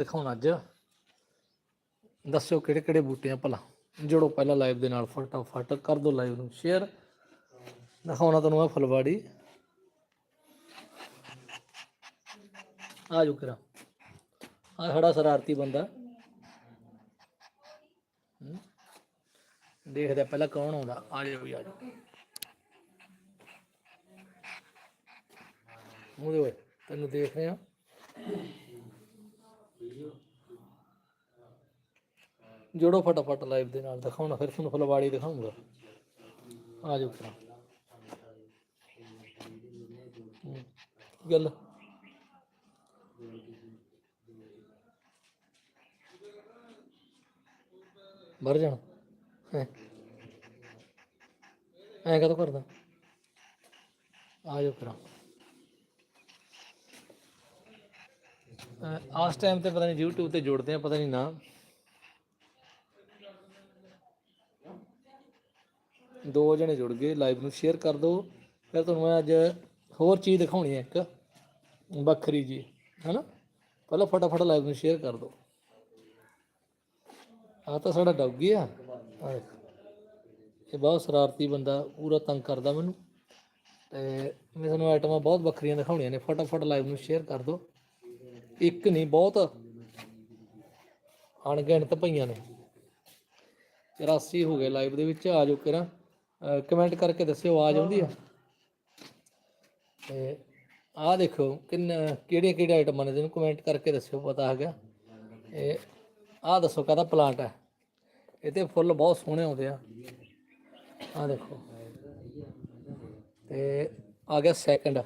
ਦਿਖਾਉਣਾ ਅੱਜ। ਦੱਸਿਓ ਕਿਹੜੇ ਕਿਹੜੇ ਬੂਟੇ ਆ ਭਲਾ। ਜੋੜੋ ਪਹਿਲਾਂ ਲਾਈਵ ਦੇ ਨਾਲ, ਫਟਾਫਟ ਕਰ ਦਿਓ ਲਾਈਵ ਨੂੰ ਸ਼ੇਅਰ ਦਿਖਾਉਣਾ ਤੁਹਾਨੂੰ ਆ ਫੁਲਵਾੜੀ। ਆ ਜੋ ਕਰਾ। ਆ ਖੜਾ ਸ਼ਰਾਰਤੀ ਬੰਦਾ। ਦੇਖਦੇ ਪਹਿਲਾਂ ਕੌਣ ਆਉਂਦਾ। ਆ ਜਾਓ ਵੀ ਆ ਜਾਓ। ਮੂਹਰੇ ਤੈਨੂੰ ਦੇਖ ਰਿਹਾ। ਜੋੜੋ ਫਟਾਫਟ ਲਾਈਵ ਦੇ ਨਾਲ ਦਿਖਾਉਣਾ, ਫਿਰ ਤੁਹਾਨੂੰ ਫੁਲਵਾੜੀ ਦਿਖਾਉਂਗਾ। ਆ ਜਾਓ ਫਿਰ। ਗੱਲ। ਭਰ ਜਾਣਾ। ਹੈ। ਐਂ ਕਦੋਂ ਕਰਦਾ? ਆ ਜਾਓ ਫਿਰ। ਆਸ ਟਾਈਮ ਤੇ ਪਤਾ ਨਹੀਂ YouTube ਤੇ ਜੋੜਦੇ ਆ, ਪਤਾ ਨਹੀਂ ਨਾ। ਦੋ ਜਣੇ ਜੁੜ ਗਏ ਲਾਈਵ ਨੂੰ ਸ਼ੇਅਰ ਕਰ ਦਿਓ ਫਿਰ ਤੁਹਾਨੂੰ ਮੈਂ ਅੱਜ ਹੋਰ ਚੀਜ਼ ਦਿਖਾਉਣੀ ਹੈ ਇੱਕ, ਵੱਖਰੀ ਜੀ ਹੈਨਾ? ਪਹਿਲਾਂ ਫਟਾਫਟ ਲਾਈਵ ਨੂੰ ਸ਼ੇਅਰ ਕਰ ਦਿਓ ਆ ਤਾਂ ਸਾਡਾ ਡੌਗੀ ਆ। ਇਹ ਬਹੁਤ ਸ਼ਰਾਰਤੀ ਬੰਦਾ, ਪੂਰਾ ਤੰਗ ਕਰਦਾ ਮੈਨੂੰ। ਤੇ ਮੈਂ ਤੁਹਾਨੂੰ ਆਈਟਮਾਂ ਬਹੁਤ ਵੱਖਰੀਆਂ ਦਿਖਾਉਣੀਆਂ ਨੇ। ਫਟਾਫਟ ਲਾਈਵ ਨੂੰ ਸ਼ੇਅਰ ਕਰ ਦਿਓ ਇੱਕ ਨਹੀਂ, ਬਹੁਤ ਅਣਗਿਣਤ ਪਈਆਂ ਨੇ। 84 ਹੋ ਗਏ ਲਾਈਵ ਦੇ ਵਿੱਚ, ਆ ਜਾਓ ਕਿਰਾ। ਕਮੈਂਟ ਕਰਕੇ ਦੱਸਿਓ, ਆਵਾਜ਼ ਆਉਂਦੀ ਆ? ਤੇ ਆਹ ਦੇਖੋ, ਕਿੰਨ, ਕਿਹੜੀਆਂ ਕਿਹੜੀਆਂ ਆਈਟਮਾਂ ਨੇ ਜਿਹਨੂੰ ਕਮੈਂਟ ਕਰਕੇ ਦੱਸਿਓ, ਪਤਾ ਹੈਗਾ। ਇਹ ਆਹ ਦੱਸੋ, ਕਾਹਦਾ ਪਲਾਂਟ ਹੈ? ਇਹਦੇ ਫੁੱਲ ਬਹੁਤ ਸੋਹਣੇ ਆਉਂਦੇ ਆ। ਆਹ ਦੇਖੋ। ਤੇ ਆ ਗਿਆ ਸੈਕੰਡ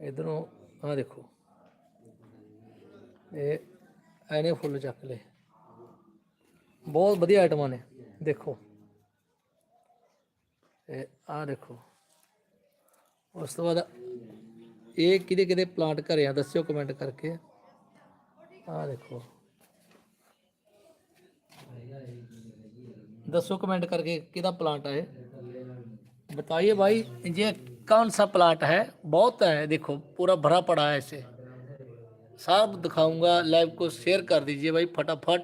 ਇਧਰੋਂ ਆ ਦੇਖੋ। ਇਹ ਐਨੇ ਫੁੱਲ ਚੱਕ ਲਏ। ਬਹੁਤ ਵਧੀਆ ਆਈਟਮਾਂ ਨੇ, ਦੇਖੋ। ਇਹ ਆ ਦੇਖੋ। ਉਸ ਤੋਂ ਬਾਅਦ ਇਹ ਕਿਹਦੇ ਕਿਹਦੇ ਪਲਾਂਟ ਘਰੇ ਆ, ਦੱਸਿਓ ਕਮੈਂਟ ਕਰਕੇ। ਆ ਦੇਖੋ। ਦੱਸੋ ਕਮੈਂਟ ਕਰਕੇ ਕਿਹਦਾ ਪਲਾਂਟ ਆ ਇਹ। ਬਤਾਈਏ ਭਾਈ ਜੇ कौन सा प्लांट है? बहुत है। देखो, पूरा भरा पड़ा है ऐसे सब दिखाऊँगा लाइव को शेयर कर दीजिए भाई, फटाफट।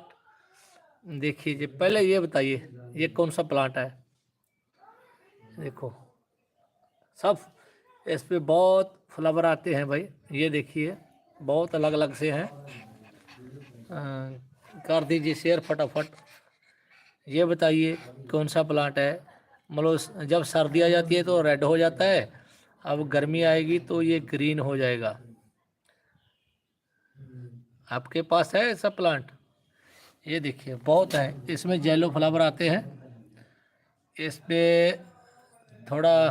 देखिए पहले ये बताइए, ये कौन सा प्लांट है? देखो, सब इस पर बहुत फ्लावर आते हैं भाई। ये देखिए, बहुत अलग अलग से हैं। कर दीजिए शेयर फटाफट। ये बताइए, कौन सा प्लांट है? मतलब जब सर्दी आ जाती है तो रेड हो जाता है, अब गर्मी आएगी तो ये ग्रीन हो जाएगा। आपके पास है ऐसा प्लांट ये देखिए, बहुत है। इसमें येलो फ्लावर आते हैं। इस पर थोड़ा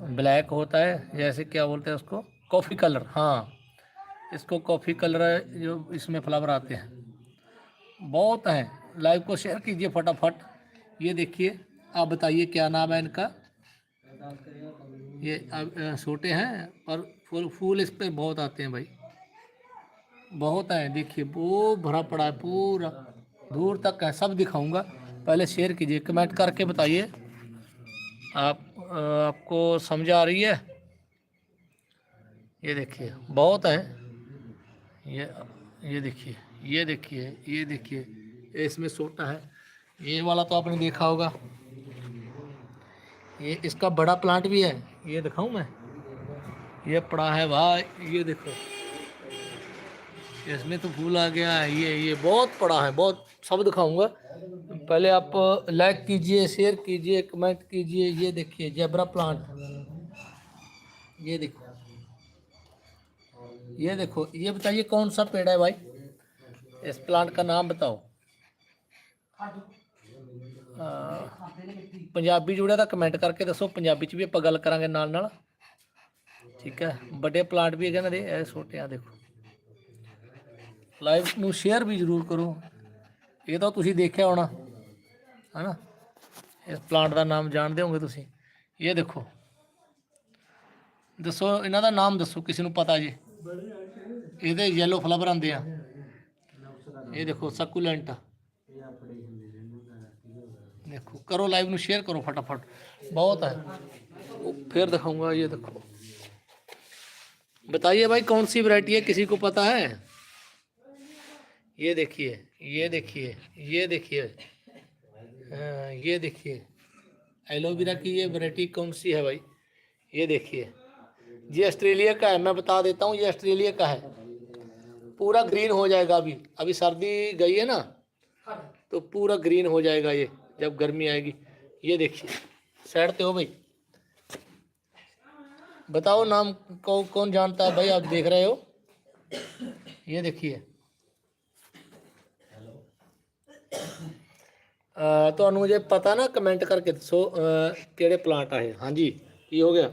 ब्लैक होता है, जैसे क्या बोलते हैं उसको? कॉफ़ी कलर हाँ। इसको कॉफ़ी कलर जो इसमें फ्लावर आते हैं। बहुत हैं। लाइव को शेयर कीजिए फटाफट। ये देखिए। आप बताइए क्या नाम है इनका? ये अब, छोटे हैं पर फूल फूल इस पर बहुत आते हैं भाई। बहुत हैं देखिए वो भरा पड़ा है पूरा। दूर तक है सब दिखाऊँगा। पहले शेयर कीजिए कमेंट करके बताइए। आप आपको समझ आ रही है? ये देखिए बहुत है। ये ये देखिए ये देखिए ये देखिए इसमें सोटा है। ये वाला तो आपने देखा होगा। ये इसका बड़ा प्लांट भी है। ये दिखाऊँ मैं? ये पड़ा है भाई, ये देखो। इसमें तो फूल आ गया है, ये ये बहुत पड़ा है, बहुत सब दिखाऊँगा। पहले आप लाइक कीजिए शेयर कीजिए कमेंट कीजिए, ये देखिए जेबरा प्लांट ये देखो। ये देखो, ये बताइए कौन सा पेड़ है भाई? इस प्लांट का नाम बताओ। ਪੰਜਾਬੀ ਜੁੜਿਆ ਤਾਂ ਕਮੈਂਟ ਕਰਕੇ ਦੱਸੋ, ਪੰਜਾਬੀ ਚ ਵੀ ਆਪਾਂ ਗੱਲ ਕਰਾਂਗੇ ਨਾਲ ਨਾਲ। ਠੀਕ ਹੈ, ਵੱਡੇ ਪਲਾਂਟ ਵੀ ਹੈਗੇ ਇਹਨਾਂ ਦੇ ਇਹ ਛੋਟੇ ਆ, ਦੇਖੋ। ਲਾਈਵ ਨੂੰ ਸ਼ੇਅਰ ਵੀ ਜ਼ਰੂਰ ਕਰੋ। ਇਹ ਤਾਂ ਤੁਸੀਂ ਦੇਖਿਆ ਹੋਣਾ, ਹਨਾ? ਇਸ ਪਲਾਂਟ ਦਾ ਨਾਮ ਜਾਣਦੇ ਹੋਗੇ ਤੁਸੀਂ। ਇਹ ਦੇਖੋ। ਦੱਸੋ, ਇਹਨਾਂ ਦਾ ਨਾਮ ਦੱਸੋ, ਕਿਸੇ ਨੂੰ ਪਤਾ ਜੇ। ਇਹਦੇ ਯੈਲੋ ਫਲਾਵਰ ਆਉਂਦੇ ਆ। ਇਹ ਦੇਖੋ ਸਕੂਲੈਂਟ देखो करो लाइव ਨੂੰ शेयर करो फटाफट। बहुत है। फिर दिखाऊँगा ये देखो। बताइए भाई कौन सी वैरायटी है? किसी को पता है? ये देखिए ये देखिए ये देखिए। हाँ, ये देखिए। एलोवेरा की ये वैरायटी कौन सी है भाई? ये देखिए। ये ऑस्ट्रेलिया का है मैं बता देता हूँ ये ऑस्ट्रेलिया का है। पूरा ग्रीन हो जाएगा अभी। अभी सर्दी गई है ना तो पूरा ग्रीन हो जाएगा ये। जब गर्मी आएगी ये देखिए साइड पे हो भाई बताओ नाम को कौन जानता है भाई आप देख रहे हो ये देखिए ਅਹ ਤੁਹਾਨੂੰ ਜੇ ਪਤਾ ਨਾ ਕਮੈਂਟ ਕਰਕੇ ਦੱਸੋ ਅਹ ਕਿਹੜੇ ਪਲਾਂਟ ਆ ਇਹ ਹਾਂਜੀ ਕੀ ਹੋ ਗਿਆ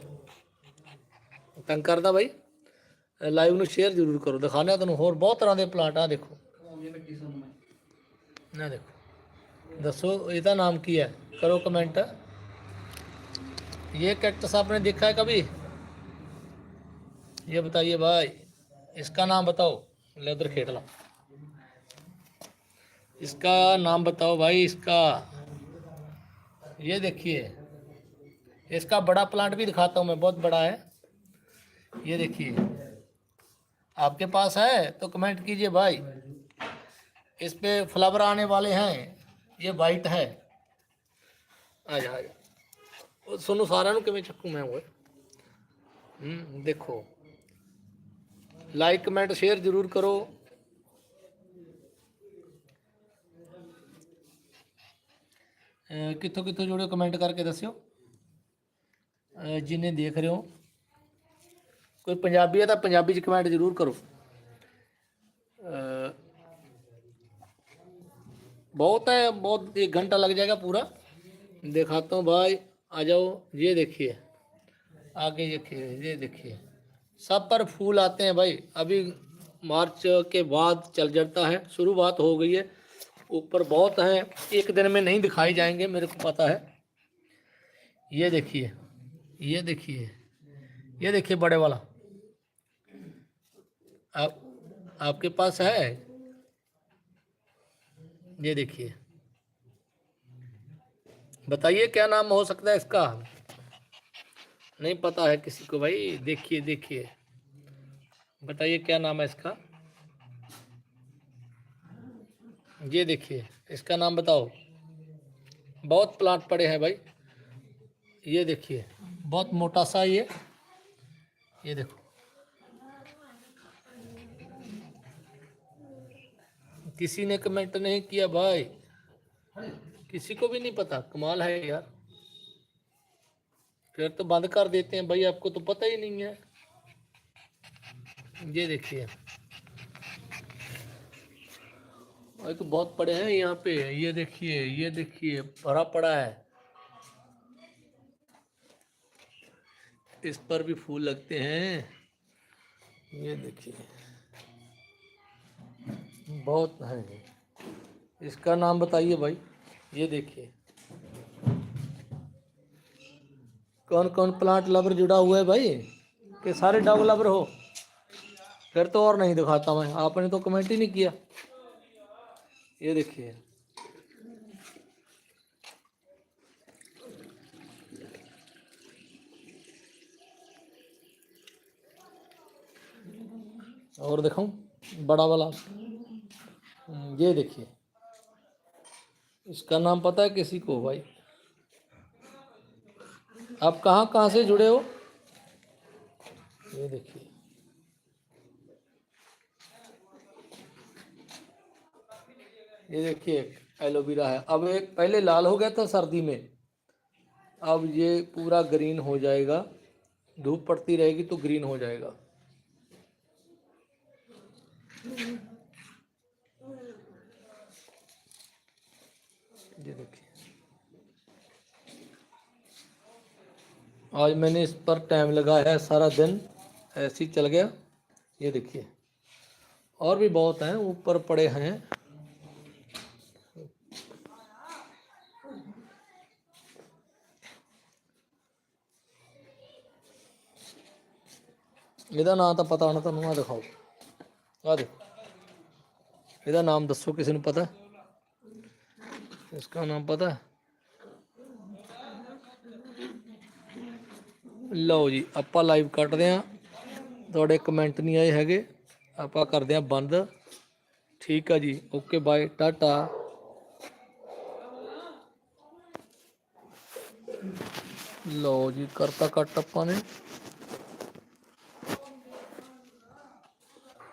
ਤੰਗ ਕਰਦਾ ਬਾਈ ਲਾਈਵ ਨੂੰ ਸ਼ੇਅਰ ਜ਼ਰੂਰ ਕਰੋ ਦਿਖਾਣਾ ਤੁਹਾਨੂੰ ਹੋਰ ਬਹੁਤ ਤਰ੍ਹਾਂ ਦੇ ਪਲਾਂਟ ਆ ਦੇਖੋ ਨਾ ਦੇਖੋ ਦੱਸੋ ਇਹਦਾ ਨਾਮ ਕੀ ਹੈ करो कमेंट ये कैक्टस आपने देखा है कभी ये बताइए भाई इसका नाम बताओ लेदर खेटला इसका नाम बताओ भाई इसका ये देखिए इसका बड़ा प्लांट भी दिखाता हूँ मैं बहुत बड़ा है ये देखिए आपके पास है तो कमेंट कीजिए भाई इस पे फ्लावर आने वाले हैं ये वाइट है ਆ ਜਾ ਆ ਜਾ ਉਹ ਤੁਹਾਨੂੰ ਸਾਰਿਆਂ ਨੂੰ ਕਿਵੇਂ ਚੱਕੂ ਮੈਂ ਓਏ ਹੂੰ ਦੇਖੋ ਲਾਈਕ ਕਮੈਂਟ ਸ਼ੇਅਰ ਜ਼ਰੂਰ ਕਰੋ ਅਹ ਕਿੱਥੋਂ ਕਿੱਥੋਂ ਜੁੜਿਓ ਕਮੈਂਟ ਕਰਕੇ ਦੱਸਿਓ ਅਹ ਜਿੰਨੇ ਦੇਖ ਰਹੇ ਹੋ ਕੋਈ ਪੰਜਾਬੀ ਹੈ ਤਾਂ ਪੰਜਾਬੀ ਚ ਕਮੈਂਟ ਜ਼ਰੂਰ ਕਰੋ ਅਹ बहुत है, बहुत एक घंटा लग जाएगा पूरा। दिखाता हूँ भाई, आ जाओ, ये देखिए, आगे देखिए, ये देखिए। सब पर फूल आते हैं भाई। अभी मार्च के बाद चल जाता है, शुरुआत हो गई है। ऊपर बहुत हैं, एक दिन में नहीं दिखाई जाएँगे, मेरे को पता है। ये देखिए ये देखिए ये देखिए बड़े वाला। आप, आपके पास है? ये देखिए। बताइए क्या नाम हो सकता है इसका? नहीं पता है किसी को भाई। देखिए देखिए। बताइए क्या नाम है इसका? ये देखिए, इसका नाम बताओ। बहुत प्लांट पड़े हैं भाई। ये देखिए, बहुत मोटा सा ये। ये देखो। किसी ने कमेंट नहीं किया भाई। किसी को भी नहीं पता। कमाल है यार। फिर तो बंद कर देते हैं भाई, आपको तो पता ही नहीं है। ये देखिए। भाई तो बहुत पड़े हैं यहाँ पे। ये देखिए ये देखिए, भरा पड़ा है। इस पर भी फूल लगते हैं। ये देखिए। बहुत, है ये। इसका नाम बताइए भाई। ये देखिए। कौन कौन प्लांट लवर जुड़ा हुआ है भाई? कि सारे डॉग लवर हो? फिर तो और नहीं दिखाता मैं। आपने तो कमेंट ही नहीं किया। ये देखिए। और दिखाऊँ? बड़ा वाला। ये देखिए। इसका नाम पता है किसी को भाई? आप कहाँ कहाँ से जुड़े हो? ये देखिए। ये देखिए एलोवेरा है। अब एक, पहले लाल हो गया था सर्दी में। अब ये पूरा ग्रीन हो जाएगा। धूप पड़ती रहेगी तो ग्रीन हो जाएगा। ये देखिए आज मैंने इस पर टाइम लगाया है सारा दिन ऐसे ही चल गया ये देखिए और भी बहुत हैं ऊपर पड़े हैं ਇਹਦਾ ਨਾਂ ਤਾਂ ਪਤਾ ਹੋਣਾ ਤੁਹਾਨੂੰ ਆ ਦਿਖਾਓ ਆ ਦੇਖੋ ਇਹਦਾ ਨਾਮ ਦੱਸੋ ਕਿਸੇ ਨੂੰ ਪਤਾ इसका नाम पता है ਲਓ ਜੀ ਆਪਾਂ ਲਾਈਵ ਕੱਟਦੇ ਆਂ ਤੁਹਾਡੇ ਕਮੈਂਟ ਨਹੀਂ ਆਏ ਹੈਗੇ ਆਪਾਂ ਕਰਦੇ ਹਾਂ ਬੰਦ ਠੀਕ ਆ ਜੀ ਓਕੇ ਬਾਏ ਟਾਟਾ ਲਓ ਜੀ ਕਰਤਾ ਕੱਟ ਆਪਾਂ ਨੇ